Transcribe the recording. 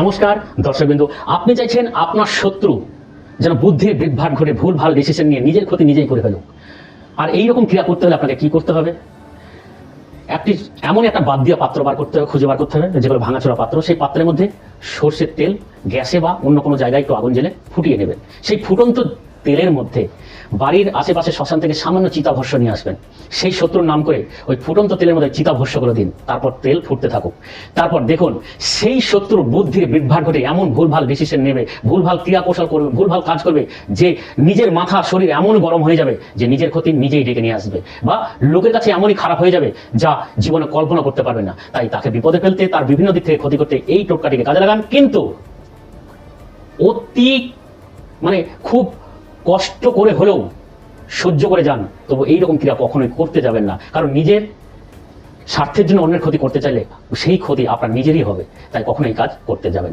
নমস্কার, দর্শকবিন্দু, আপনি চাইছেন আপনার শত্রু যেন বুদ্ধির বিভ্রাট ঘটে ভুল ভালো ডিসিশন নিয়ে নিজের ক্ষতি নিজেই করে ফেলুক। আর এই রকম ক্রিয়া করতে হলে আপনাকে কি করতে হবে? একটি, এমন একটা বাদ দিয়া পাত্র বার করতে হবে, খুঁজে বার করতে হবে, যেগুলো ভাঙাচোরা পাত্র। সেই পাত্রের মধ্যে সর্ষের তেল, গ্যাসে বা অন্য কোনো জায়গায় একটু আগুন জেলে ফুটিয়ে নেবেন। সেই ফুটন্ত তেলের মধ্যে বাড়ির আশেপাশে শ্মশান থেকে সামান্য চিতাভস্য নিয়ে আসবেন। সেই শত্রুর নাম করে ওই ফুটন্ত তেলের মধ্যে চিতাভস্যগুলো দিন। তারপর তেল ফুটতে থাকুক। তারপর দেখুন, সেই শত্রুর বুদ্ধির বিভ্রাট ঘটে এমন ভুলভাল ডিসিশন নেবে, ভুলভাল ক্রিয়া কৌশল করবে, ভুলভাল কাজ করবে যে নিজের মাথা শরীর এমন গরম হয়ে যাবে যে নিজের ক্ষতি নিজেই ডেকে নিয়ে আসবে বা লোকের কাছে এমনই খারাপ হয়ে যাবে যা জীবনে কল্পনা করতে পারবে না। তাই তাকে বিপদে ফেলতে, তার বিভিন্ন দিক থেকে ক্ষতি করতে এই টোটকাটিকে কাজে লাগান। কিন্তু অতি মানে খুব কষ্ট করে হলেও সহ্য করে যান, তবু এইরকম ক্রিয়া কখনোই করতে যাবেন না। কারণ নিজের স্বার্থের জন্য অন্যের ক্ষতি করতে চাইলে সেই ক্ষতি আপনার নিজেরই হবে, তাই কখনো এই কাজ করতে যাবেন